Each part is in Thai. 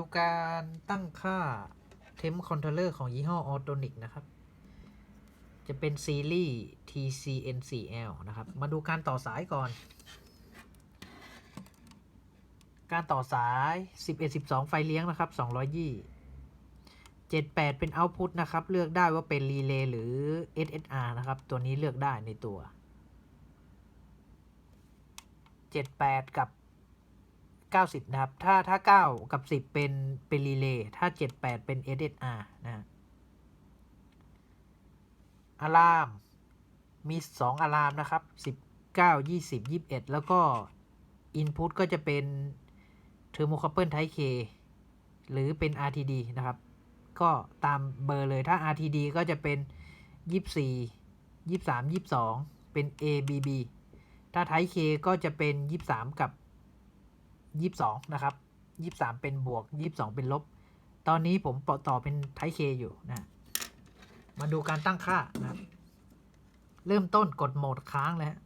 ดูการตั้งค่าเทมคอนโทรเลอร์ของยี่ห้อออโตนิกนะครับ จะเป็นซีรีส์ TCNCL นะครับ มาดูการต่อสายก่อน การต่อสาย 11 12 ไฟเลี้ยงนะครับ200ยี่78 เป็น Output นะครับ เลือกได้ว่าเป็นรีเลย์หรือ SSR นะครับ ตัวนี้เลือกได้ในตัว 78 กับ 90 นะครับ ถ้าถ้า 9 กับ 10 เป็นเป็นรีเลย์ถ้า 78 เป็น SSR นะฮะอะลาม มี 2อะลามนะครับ 19 20 21 แล้วก็ Input ก็จะเป็น Thermocouple Type K หรือเป็น RTD นะครับ ก็ตามเบอร์เลยถ้า RTD ก็จะเป็น 24 23 22 เป็น ABB ถ้า Type K ก็จะเป็น 23 กับ 22นะครับ23เป็นบวก22เป็นลบ ตอนนี้ผมต่อเป็น Type K อยู่นะมาดูการตั้งค่านะเริ่มต้นกดโหมดค้างเลยฮะ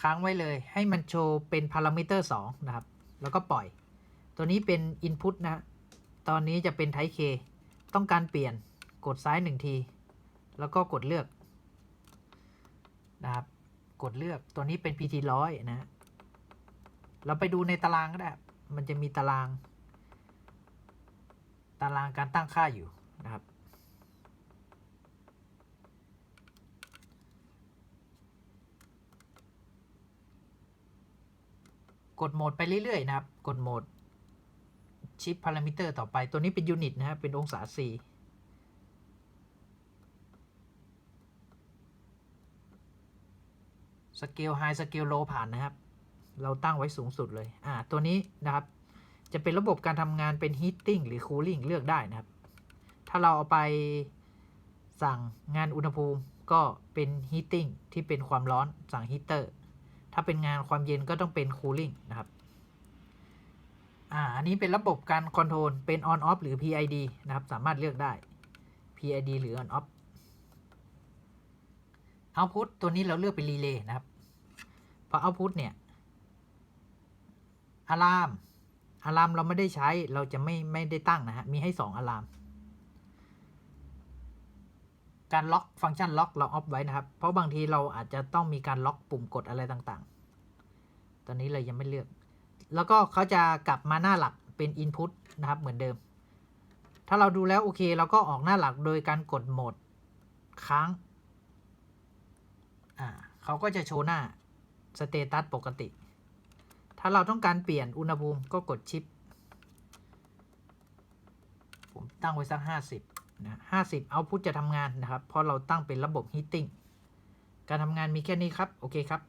ค้างไว้เลยให้มันโชว์เป็นพารามิเตอร์2นะครับ แล้วก็ปล่อย ตัวนี้เป็น Input นะฮะตอนนี้จะเป็น Type K ต้องการเปลี่ยนกดซ้าย 1 ที แล้วก็กดเลือกนะครับ กดเลือกตัวนี้เป็น PT ร้อยนะ เราไปดูในตารางก็ได้ มันจะมีตาราง ตารางการตั้งค่าอยู่นะครับ กดโหมดไปเรื่อยๆนะครับ กดโหมดชิปพารามิเตอร์ต่อไป ตัวนี้เป็นยูนิตนะครับ เป็นองศา C สเกลไฮสเกลโลผ่านนะครับ เราตั้งไว้สูงสุดเลย อ่า ตัวนี้นะครับ จะเป็นระบบการทำงานเป็น heating หรือ cooling เลือกได้นะครับ ถ้าเราเอาไปสั่งงานอุณหภูมิก็เป็น heating ที่เป็นความร้อนสั่ง heater ถ้าเป็นงานความเย็นก็ต้องเป็น cooling นะครับ อ่า อันนี้เป็นระบบการคอนโทรลเป็น on off หรือ PID นะครับ สามารถเลือกได้ PID หรือ on off output ตัวนี้เราเลือกเป็น relay นะครับ พอ output เนี่ยอะลาม อะลามเราไม่ได้ใช้ เราจะไม่ไม่ได้ตั้งนะฮะ มีให้2อะลาม การล็อกฟังก์ชันล็อกเราออฟไว้นะครับ เพราะบางทีเราอาจจะต้องมีการล็อกปุ่มกดอะไรต่างๆ ตอนนี้เรายังไม่เลือก แล้วก็เขาจะกลับมาหน้าหลักเป็น Input นะครับ เหมือนเดิม ถ้าเราดูแล้วโอเค เราก็ออกหน้าหลักโดยการกดโหมดค้าง อ่าเขาก็จะโชว์หน้า สเตตัสปกติ ถ้าเราต้องการเปลี่ยนอุณหภูมิก็กดชิป ผมตั้งไว้สักห้าสิบนะห้าสิบเอาพุทจะทำงานนะครับ เพราะเราตั้งเป็นระบบฮีตติ้ง การทำงานมีแค่นี้ครับ โอเคครับ